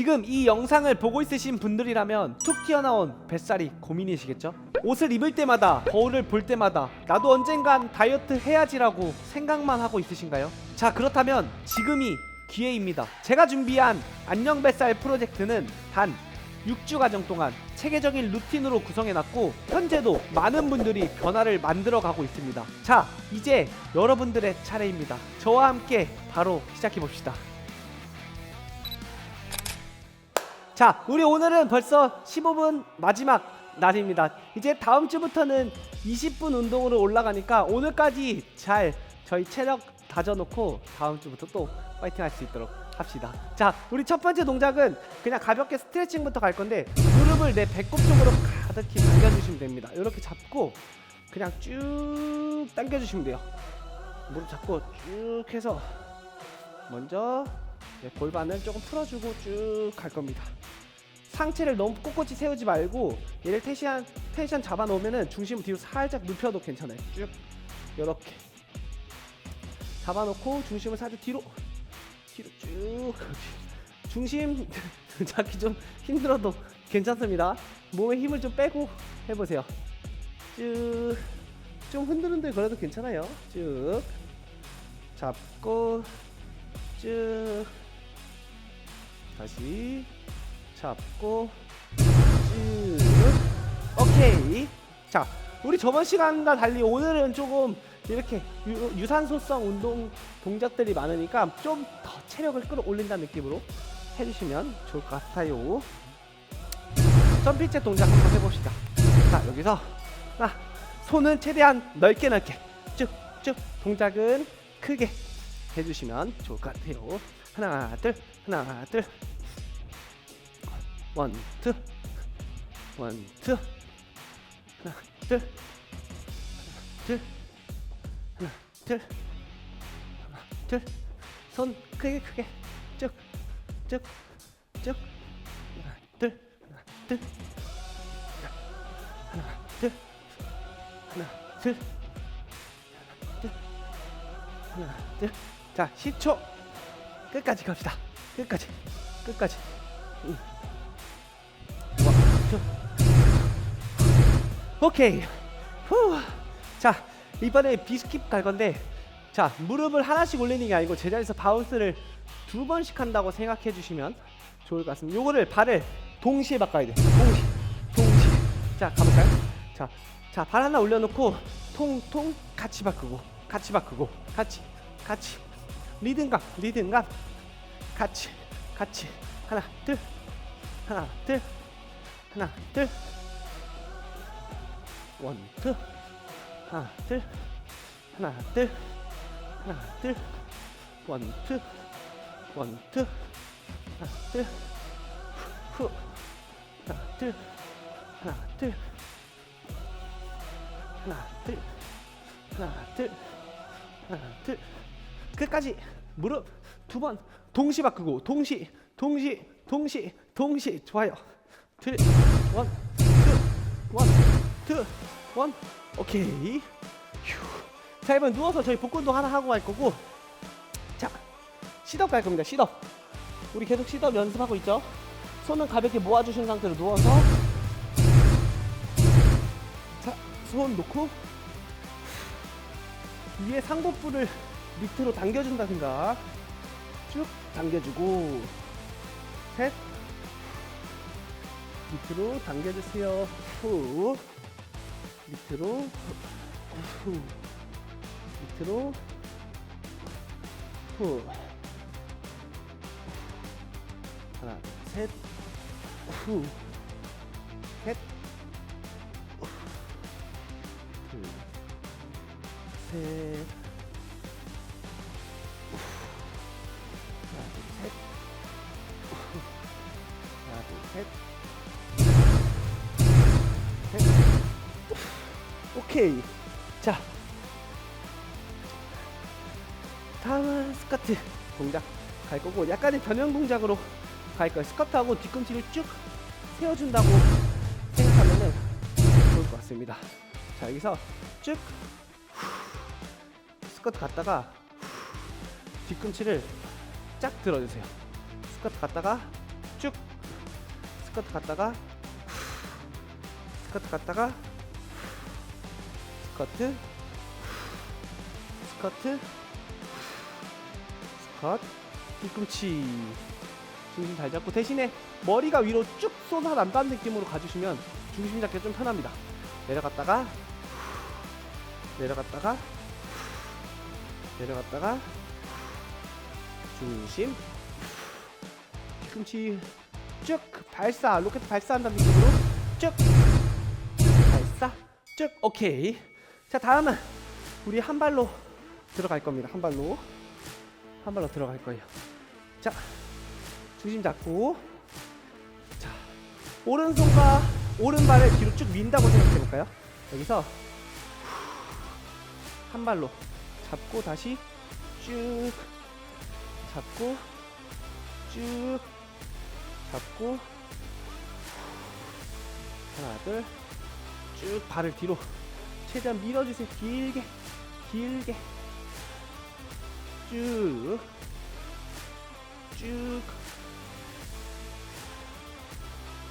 지금 이 영상을 보고 있으신 분들이라면 툭 튀어나온 뱃살이 고민이시겠죠? 옷을 입을 때마다 거울을 볼 때마다 나도 언젠간 다이어트 해야지라고 생각만 하고 있으신가요? 자 그렇다면 지금이 기회입니다. 제가 준비한 안녕 뱃살 프로젝트는 단 6주 과정 동안 체계적인 루틴으로 구성해놨고 현재도 많은 분들이 변화를 만들어가고 있습니다. 자 이제 여러분들의 차례입니다. 저와 함께 바로 시작해 봅시다. 자, 우리 오늘은 벌써 15분 마지막 날입니다. 이제 다음 주부터는 20분 운동으로 올라가니까 오늘까지 잘 저희 체력 다져놓고 다음 주부터 또 파이팅 할 수 있도록 합시다. 자, 우리 첫 번째 동작은 그냥 가볍게 스트레칭부터 갈 건데 무릎을 내 배꼽 쪽으로 가득히 당겨주시면 됩니다. 이렇게 잡고 그냥 쭉 당겨주시면 돼요. 무릎 잡고 쭉 해서 먼저 네, 골반을 조금 풀어주고 쭉 갈 겁니다. 상체를 너무 꼿꼿이 세우지 말고 얘를 텐션 텐션 잡아 놓으면은 중심을 뒤로 살짝 눕혀도 괜찮아요. 쭉. 이렇게. 잡아 놓고 중심을 살짝 뒤로. 뒤로 쭉. 중심 잡기 좀 힘들어도 괜찮습니다. 몸에 힘을 좀 빼고 해보세요. 쭉. 좀 흔들흔들 거려도 괜찮아요. 쭉. 잡고. 쭉. 다시 잡고 쭉. 오케이. 자 우리 저번 시간과 달리 오늘은 조금 이렇게 유, 유산소성 운동 동작들이 많으니까 좀 더 체력을 끌어올린다는 느낌으로 해주시면 좋을 것 같아요. 점핑잭 동작 한번 해봅시다. 자 여기서. 하나 손은 최대한 넓게 넓게. 쭉쭉. 동작은 크게 해주시면 좋을 것 같아요. 하나 둘. 하나 둘 원 투 원 투 하나 둘둘 하나 둘 하나 둘 손 크게 크게. 쭉 쭉쭉. 하나 둘 하나 둘 하나 둘 하나 둘 하나 둘 자 10초. 끝까지 갑시다. 끝까지. 끝까지. 응. 원, 투. 오케이. 후. 자 이번에 비스킵 갈 건데 자 무릎을 하나씩 올리는 게 아니고 제자리에서 바운스를 두 번씩 한다고 생각해 주시면 좋을 것 같습니다. 요거를 발을 동시에 바꿔야 돼. 동시에 동시에 자 가볼까요? 자 자 발 하나 올려놓고 통통 같이 바꾸고 같이 바꾸고 같이 같이. 리듬감 리듬감 같이 같이. 하나 둘. 하나 둘 하나 둘 원투 하나 둘 하나 둘 하나 둘 원투 원투 하나 둘후 하나 둘 하나 둘 하나 둘 하나 둘 하나 둘 끝까지 무릎 두 번 동시 바꾸고 동시 동시 동시 동시 좋아요 둘, 원, 투, 원, 투, 원, 오케이. 휴. 자 이번 누워서 저희 복근도 하나 하고 갈 거고, 자 시덥 갈 겁니다. 시덥. 우리 계속 시덥 연습하고 있죠. 손은 가볍게 모아주신 상태로 누워서, 자 손 놓고 위에 상복부를 밑으로 당겨준다 생각. 쭉 당겨주고, 셋. 밑으로 당겨주세요. 후. 밑으로. 후. 밑으로. 후. 하나, 셋. 후. 셋. 둘. 셋. 셋. 오케이. 자. 다음은 스쿼트 동작 갈 거고 약간의 변형 동작으로 갈 거예요. 스쿼트하고 뒤꿈치를 쭉 세워준다고 생각하면은 좋을 것 같습니다. 자 여기서 쭉 후, 스쿼트 갔다가 후, 뒤꿈치를 쫙 들어주세요. 스쿼트 갔다가 쭉 스쿼트 갔다가 스쿼트 갔다가 스쿼트? 스쿼트? 스쿼트 뒤꿈치. 중심 잘 잡고 대신에 머리가 위로 쭉 솟아난다는 느낌으로 가주시면 중심 잡기가 좀 편합니다. 내려갔다가 내려갔다가 내려갔다가 중심. 뒤꿈치 쭉 발사 로켓 발사한다는 느낌으로 쭉. 발사. 쭉. 오케이 자 다음은 우리 한 발로 들어갈 겁니다. 한 발로. 한 발로 들어갈 거예요. 자 중심 잡고. 자 오른손과 오른발을 뒤로 쭉 민다고 생각해 볼까요? 여기서 한 발로 잡고 다시 쭉 잡고 쭉 잡고 하나 둘 쭉 발을 뒤로 최대한 밀어주세요. 길게 길게. 쭉 쭉,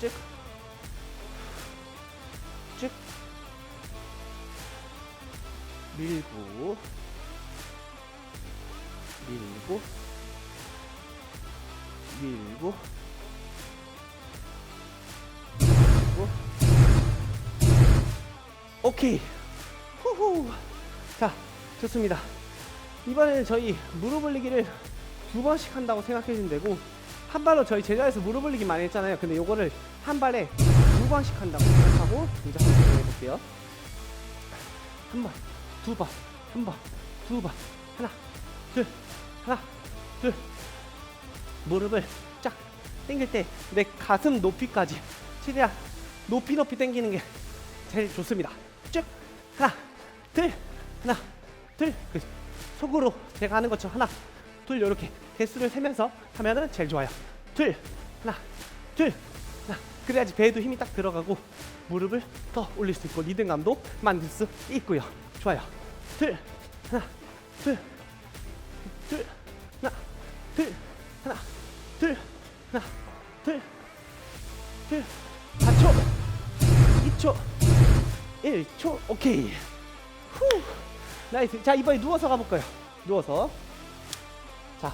쭉, 쭉, 밀고, 밀고, 밀고, 밀고. 오케이. 후후. 자, 좋습니다. 이번에는 저희 무릎 올리기를 두 번씩 한다고 생각해 주면 되고 한 발로 저희 제자리에서 무릎 올리기 많이 했잖아요. 근데 요거를 한 발에 두 번씩 한다고 생각하고 동작 한번 진행해 볼게요. 한 번, 두 번, 한 번, 두 번, 하나, 둘, 하나, 둘. 무릎을 쫙 당길 때 내 가슴 높이까지 최대한 높이 높이 당기는 게 제일 좋습니다. 쭉 하나, 둘, 하나, 둘. 그 속으로 제가 하는 것처럼 하나, 둘 이렇게 개수를 세면서 하면은 제일 좋아요. 둘, 하나, 둘, 하나. 그래야지 배에도 힘이 딱 들어가고 무릎을 더 올릴 수 있고 리듬감도 만들 수 있고요. 좋아요. 둘, 하나, 둘, 둘, 하나, 둘, 하나, 둘, 하나, 둘, 둘. 4초, 2초, 1초. 오케이. 후. 나이스. 자 이번에 누워서 가볼까요? 누워서. 자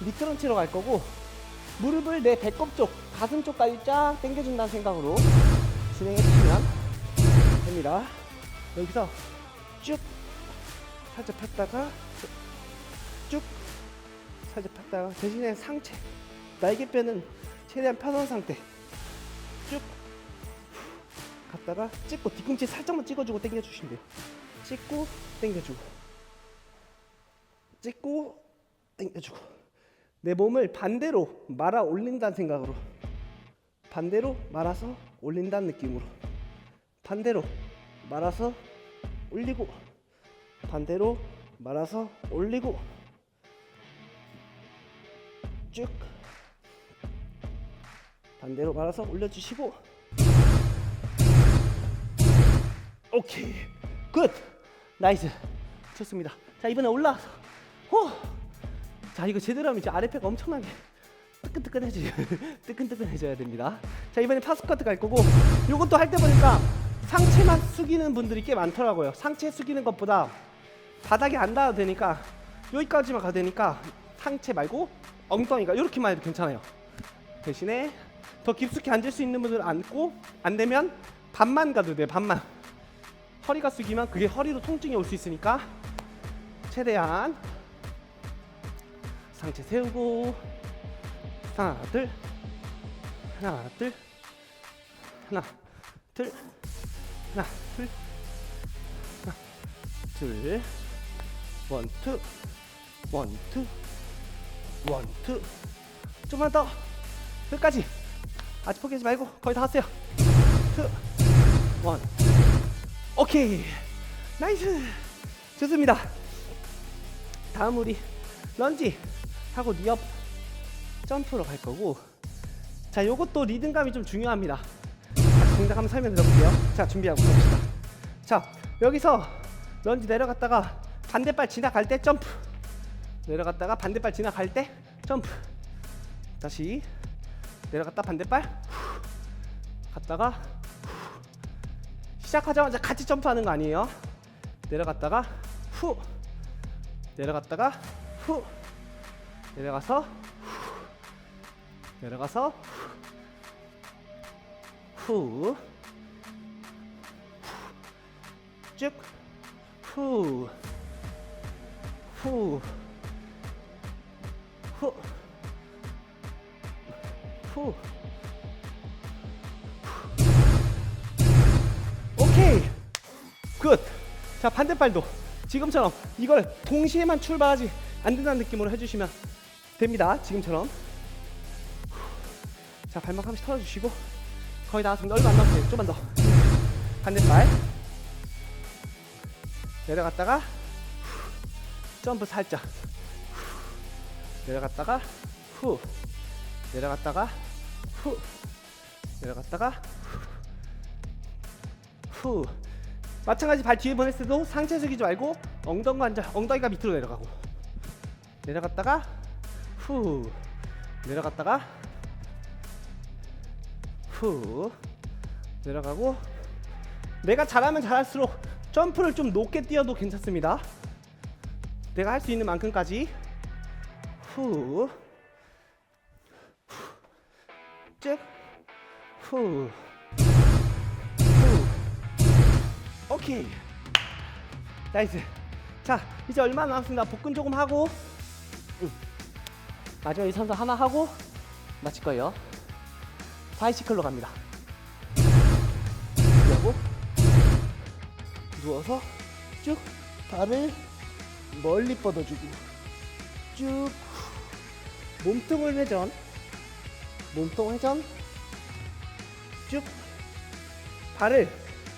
미끄럼치로 갈 거고 무릎을 내 배꼽 쪽, 가슴 쪽까지 쫙 당겨준다는 생각으로 진행해 주시면 됩니다. 여기서 쭉 살짝 폈다가 쭉 살짝 폈다가 대신에 상체 날개뼈는 최대한 펴놓은 상태 쭉 갔다가 찍고 뒤꿈치 살짝만 찍어주고 당겨주시면 돼요. 찍고 당겨주고 찍고 당겨주고. 내 몸을 반대로 말아 올린다는 생각으로 반대로 말아서 올린다는 느낌으로 반대로 말아서 올리고 반대로 말아서 올리고. 쭉. 반대로 말아서 올려주시고. 오케이. 굿 나이스. 좋습니다. 자 이번에 올라와서 호! 자 이거 제대로 하면 이제 아랫배가 엄청나게 뜨끈뜨끈해져요 뜨끈뜨끈해져야 됩니다. 자 이번에 파스쿼트 갈 거고 요것도 할 때 보니까 상체만 숙이는 분들이 꽤 많더라고요. 상체 숙이는 것보다 바닥에 안 닿아도 되니까 여기까지만 가도 되니까 상체 말고 엉덩이가 이렇게만 해도 괜찮아요. 대신에 더 깊숙이 앉을 수 있는 분들은 앉고 안 되면 반만 가도 돼요 반만 허리가 숙이면 그게 허리로 통증이 올 수 있으니까 최대한 상체 세우고 하나 둘 하나 둘 하나 둘 하나 둘 하나 둘 원투 원투 원투. 좀만 더. 끝까지. 아직 포기하지 말고 거의 다 왔어요. 투원 오케이. 나이스. 좋습니다. 다음 우리 런지 하고 니업 점프로 갈 거고. 자 요것도 리듬감이 좀 중요합니다. 동작 한번 설명드려 볼게요. 자 준비하고 갑시다. 자 여기서 런지 내려갔다가 반대발 지나갈 때 점프. 내려갔다가 반대발 지나갈 때 점프. 다시 내려갔다 반대발. 후. 갔다가 후. 시작하자마자 같이 점프하는 거 아니에요? 내려갔다가 후. 내려갔다가 후. 내려가서 후. 내려가서 후. 쭉, 후, 후, 후, 후. 굿. 자 반대발도 지금처럼 이걸 동시에만 출발하지 안 된다는 느낌으로 해주시면 됩니다. 지금처럼. 자 발목 한 번씩 털어주시고 거의 다 왔습니다. 얼마 안 남았어요. 좀만 더. 반대발. 내려갔다가 후, 점프 살짝 후, 내려갔다가 후 내려갔다가 후 내려갔다가 후, 후. 마찬가지 발 뒤에 보냈을 때도 상체 숙이지 말고 엉덩이 앉아 엉덩이가 밑으로 내려가고. 내려갔다가 후. 내려갔다가 후. 내려가고. 내가 잘하면 잘할수록 점프를 좀 높게 뛰어도 괜찮습니다. 내가 할 수 있는 만큼까지. 후, 쭉, 후, 후. 오케이. 나이스. 자, 이제 얼마 안 남았습니다. 복근 조금 하고, 음. 마지막 이 선수 하나 하고 마칠 거예요. 바이시클로 갑니다. 하고 누워서 쭉 발을 멀리 뻗어주고 쭉 몸통을 회전 몸통 회전 쭉 발을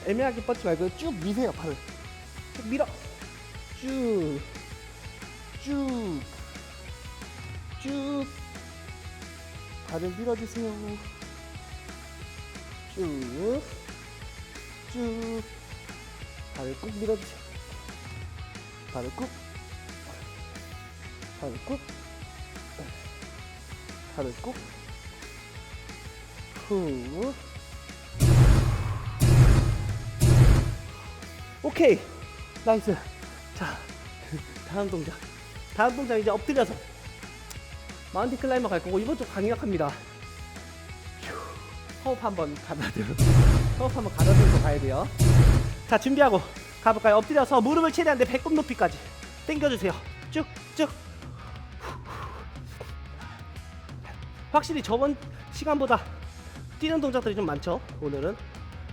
애매하게 뻗지 말고 쭉 미세요 발을 쭉 밀어 쭉 쭉 쭉 발을 밀어주세요 쭉 쭉 발을 꾹 밀어주세요. 발을 꾹. 발을 꾹. 발을 꾹. 후. 오케이. 나이스. 자, 다음 동작. 다음 동작 이제 엎드려서 마운틴 클라이머 갈 거고 이번 좀 강력합니다. 휴, 호흡 한번 가다듬. 호흡 한번 가다듬고 가야 돼요. 자 준비하고 가볼까요? 엎드려서 무릎을 최대한 내 배꼽 높이까지 당겨주세요. 쭉 쭉. 확실히 저번 시간보다 뛰는 동작들이 좀 많죠. 오늘은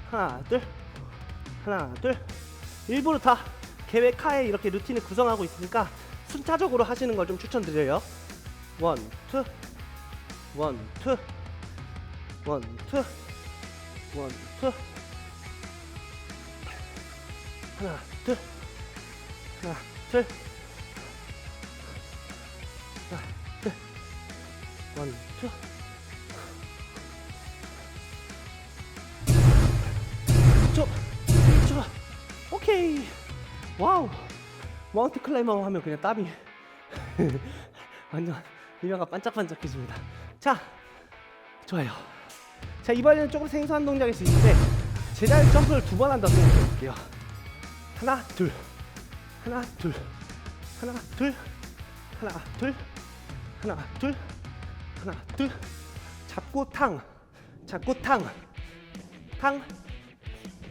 하나 둘 하나 둘 일부러 다 계획하에 이렇게 루틴을 구성하고 있으니까 순차적으로 하시는 걸 좀 추천드려요. 원, 투, 원, 투, 원, 투, 원, 투. 하나, 둘, 하나, 둘, 하나, 둘, 원, 투. 저, 저, 오케이. 와우. 마운트 클라이머 하면 그냥 땀이 완전 이마가 반짝반짝해집니다. 자, 좋아요. 자 이번에는 조금 생소한 동작일 수 있는데 제자리 점프를 두 번 한다고 생각해 볼게요. 하나 둘. 하나 둘. 하나 둘. 하나 둘. 하나 둘. 하나 둘. 잡고 탕. 잡고 탕. 탕.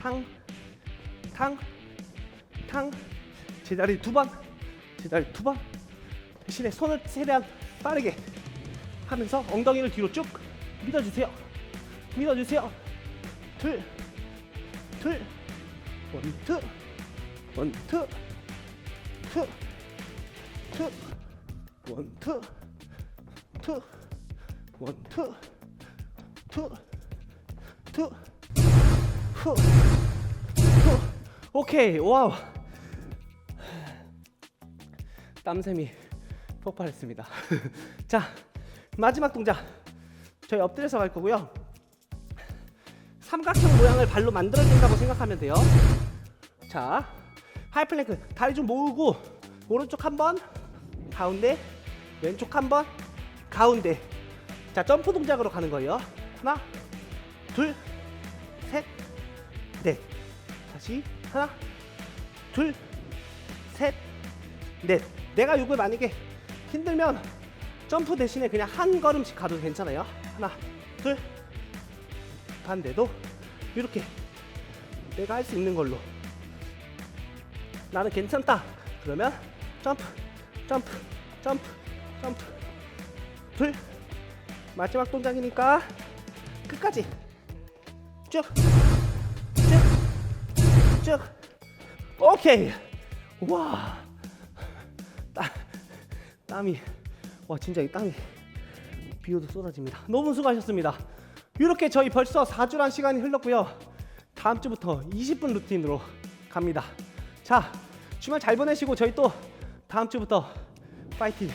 탕. 탕 탕 제자리 두 번 제자리 두 번. 대신에 손을 최대한 빠르게 하면서 엉덩이를 뒤로 쭉 밀어주세요. 밀어주세요. 둘 둘. 원투. 투. 투. 원투. 투. 원투. 투 투. 후. 후. 오케이. 와우 땀샘이 폭발했습니다 자 마지막 동작 저희 엎드려서 갈 거고요 삼각형 모양을 발로 만들어준다고 생각하면 돼요 자 하이플랭크 다리 좀 모으고 오른쪽 한 번 가운데 왼쪽 한 번 가운데 자 점프 동작으로 가는 거예요. 하나, 둘, 셋, 넷. 다시 하나, 둘, 셋, 넷. 내가 이걸 만약에 힘들면 점프 대신에 그냥 한 걸음씩 가도 괜찮아요. 하나, 둘, 반대도 이렇게 내가 할 수 있는 걸로. 나는 괜찮다. 그러면 점프, 점프, 점프, 점프. 둘. 마지막 동작이니까 끝까지 쭉, 쭉, 쭉. 오케이. 와. 땀, 땀이 와 진짜 이 땀이 비오도 쏟아집니다. 너무 수고하셨습니다. 이렇게 저희 벌써 4주란 시간이 흘렀고요. 다음 주부터 20분 루틴으로 갑니다. 자, 주말 잘 보내시고 저희 또 다음 주부터 파이팅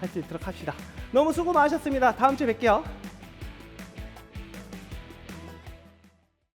할 수 있도록 합시다. 너무 수고 많으셨습니다. 다음 주에 뵐게요.